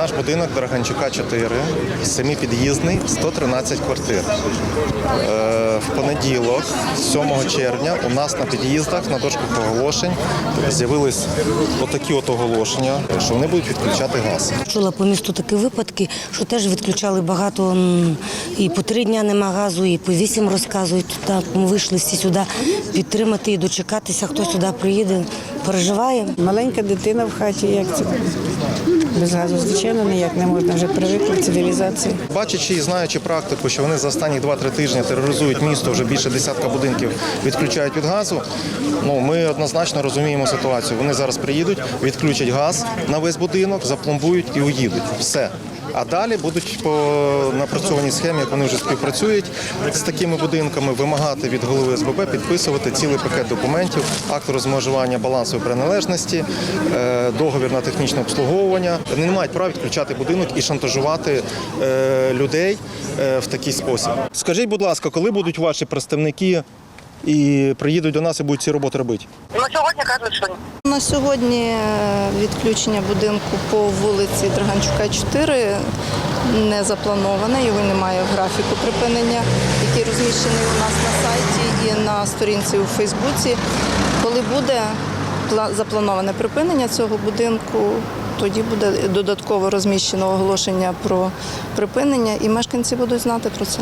Наш будинок Драганчука 4, семипід'їзний, 113 квартир. Е, В понеділок, 7 червня, у нас на під'їздах на дошках оголошень з'явились отакі от оголошення, що вони будуть відключати газ. Чула по місту такі випадки, що теж відключали багато і по три дня нема газу, і по вісім розказують. Так ми вийшли всі сюди підтримати і дочекатися, хто сюди приїде, переживає. Маленька дитина в хаті, як це без газу, звичайно, ніяк не можна вже привикли к цивілізації. Бачачи і знаючи практику, що вони за останні 2-3 тижні тероризують місто, вже більше десятка будинків відключають від газу. Ну ми однозначно розуміємо ситуацію. Вони зараз приїдуть, відключать газ на весь будинок, запломбують і уїдуть. Все. А далі будуть по напрацьованій схемі, вони вже співпрацюють з такими будинками, вимагати від голови СББ підписувати цілий пакет документів, акт розмежування балансової приналежності, е, договір на технічне обслуговування. Вони не мають права відключати будинок і шантажувати е, людей е, в такий спосіб. Скажіть, будь ласка, коли будуть ваші представники і приїдуть до нас і будуть ці роботи робити? На сьогодні кажуть, що ні. На сьогодні е, відключення будинку по вулиці Драганчука 4 не заплановане, його немає в графіку припинення, який розміщений у нас на сайті і на сторінці у Фейсбуці. Коли буде заплановане припинення цього будинку, тоді буде додатково розміщено оголошення про припинення, і мешканці будуть знати про це.